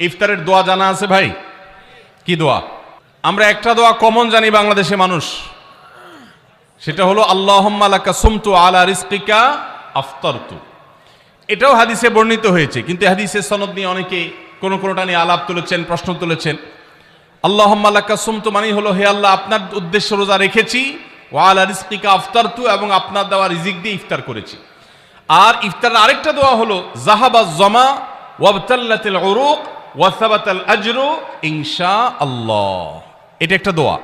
ইফতারের দোয়া জানা আছে ভাই? কি দোয়া? আমরা একটা দোয়া কমন জানি বাংলাদেশে মানুষ। সেটা হলো আল্লাহম্মালাকা সুমতু আলা রিস্কিকা আফতারতু। এটাও হাদিসে বর্ণিত হয়েছে, কিন্তু হাদিসের সনদ নিয়ে অনেকে কোন কোনোটা নিয়ে আলাপ তুলেছেন, প্রশ্ন তুলেছেন। আল্লাহম্মালাকা সুমতু মানে হলো, হে আল্লাহ, আপনার উদ্দেশ্য রোজা রেখেছি ওয়ালা রিস্কিকা আফতারতু এবং আপনার দেওয়া রিজিক দিয়ে ইফতার করেছি। আর ইফতারের আরেকটা দোয়া হলো, জাহাবা জমা ওয়াবতাল্লাতিল উরুক ওয়াসাবাতাল আজরু ইনশা আল্লাহ এটা একটা দোয়া।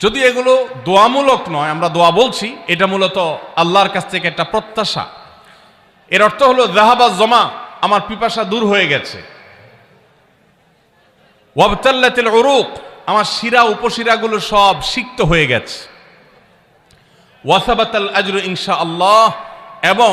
যদি এগুলো দোয়ামূলক নয়, আমরা দোয়া বলছি, এটা মূলত আল্লাহর কাছ থেকে একটা প্রত্যাশা। এর অর্থ হলো জাহাবা জমা, আমার পিপাসা দূর হয়ে গেছে। ওয়াবতাল্লাতিল উরুক, আমার শিরা, উপশিরাগুলো সব সিক্ত হয়ে গেছে। ওয়াসাবাতাল আজরু ইনশা আল্লাহ এবং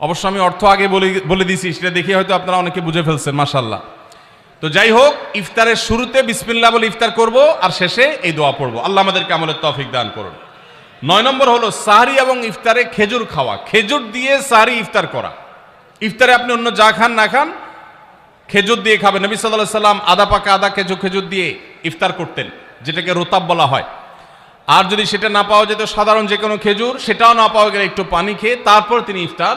অবশ্য আমি অর্থ আগে বলে বলে দিছি সেটা দেখে হয়তো আপনারা অনেকে বুঝে ফেলছেন মাশাল্লাহ তো যাই হোক, ইফতারের শুরুতে বিসমিল্লাহ বলে ইফতার করব, আর শেষে এই দোয়া পড়ব। আল্লাহ আমাদেরকে আমলের তফিক দান করুন। নয় নম্বর হলো সাহারি এবং ইফতারে খেজুর খাওয়া। খেজুর দিয়ে সাহারি ইফতার করা। ইফতারে আপনি অন্য যা খান, না খান, খেজুর দিয়ে খাবেন। নবী সাল্লাহ সাল্লাম আদা পাকা আদা, খেজুর খেজুর দিয়ে ইফতার করতেন, যেটাকে রোতাব বলা হয়। আর যদি সেটা না পাওয়া যেত, সাধারণ যে কোনো খেজুর, সেটাও না পাওয়া গেলে একটু পানি খেয়ে তারপর তিনি ইফতার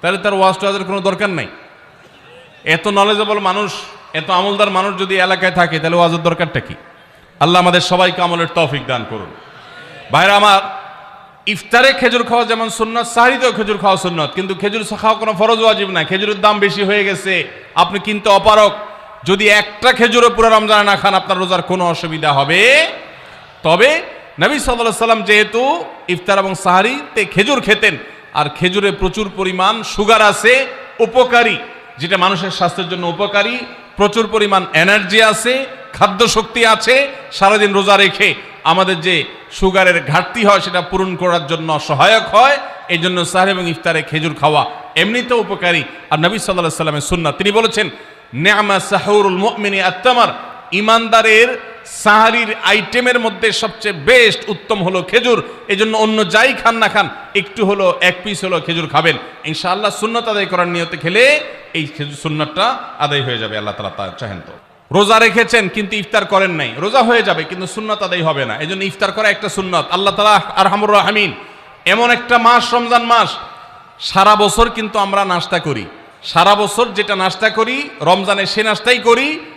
তাহলে তার ওয়াজ টোয়াজের কোনো দরকার নাই। এত নলেজেবল মানুষ, এত আমলদার মানুষ যদি এলাকায় থাকে, তাহলে ওয়াজের দরকারটা কি? আল্লাহ আমাদের সবাইকে আমলের তৌফিক দান করুন। ভাইরা আমার, ইফতারে খেজুর খাওয়া যেমন সুন্নত সাহারিতেও খেজুর খাওয়া সুন্নত, কিন্তু খেজুর খাওয়া কোনো ফরজ ওয়াজিব না। খেজুরের দাম বেশি হয়ে গেছে, আপনি কিনতে অপারক যদি একটা খেজুরও পুরো রমজানে না খান, আপনার রোজার কোনো অসুবিধা হবে। তবে নবী সাল্লাহ সাল্লাম যেহেতু ইফতার এবং সাহারিতে খেজুর খেতেন আর খেজুরে প্রচুর পরিমাণ, সুগার আছে, উপকারী। যেটা মানুষের স্বাস্থ্যের জন্য উপকারী। প্রচুর পরিমাণ এনার্জি আছে খাদ্য শক্তি আছে, সারাদিন রোজা রেখে আমাদের যে সুগারের ঘাটতি হয়, সেটা পূরণ করার জন্য সহায়ক হয়। এই জন্য সাহেব এবং ইফতারে খেজুর খাওয়া এমনিতেও উপকারী। আর নবী সাল্লাহ সাল্লামের সুন্না তিনি বলেছেন নেয়ামা সাহুরুল মুমিনী আত্মামার ইমানদারের সাহারির আইটেমের মধ্যে সবচেয়ে বেস্ট উত্তম হলো খেজুর। এই জন্য অন্য যাই খান না খান, একটু হলো, এক পিস হলো খেজুর খাবেন। ইনশাআল্লাহ সুন্নত আদায় করার নিয়তে খেলে এই খেজুর সুন্নতটা আদায় হয়ে যাবে, আল্লাহ তালা তা চাহেন তো। রোজা রেখেছেন, কিন্তু ইফতার করেন নাই। রোজা হয়ে যাবে, কিন্তু সুন্নত আদায় হবে না। এই জন্য ইফতার করা একটা সুন্নত। আল্লাহ তালা আরহামুর রহমিন, এমন একটা মাস, রমজান মাস। সারা বছর কিন্তু আমরা নাস্তা করি। সারা বছর যেটা নাস্তা করি রমজানে সে নাস্তাই করি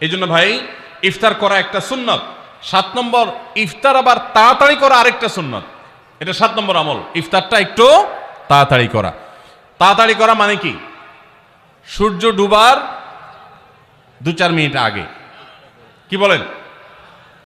এই জন্য ভাই, ইফতার করা একটা সুন্নত। সাত নম্বর, ইফতার আবার তাড়াতাড়ি করা আরেকটা সুন্নত। এটা সাত নম্বর আমল। ইফতারটা একটু তাড়াতাড়ি করা। তাড়াতাড়ি করা মানে কি? সূর্য ডুবার দু চার মিনিট আগে। কি বলেন?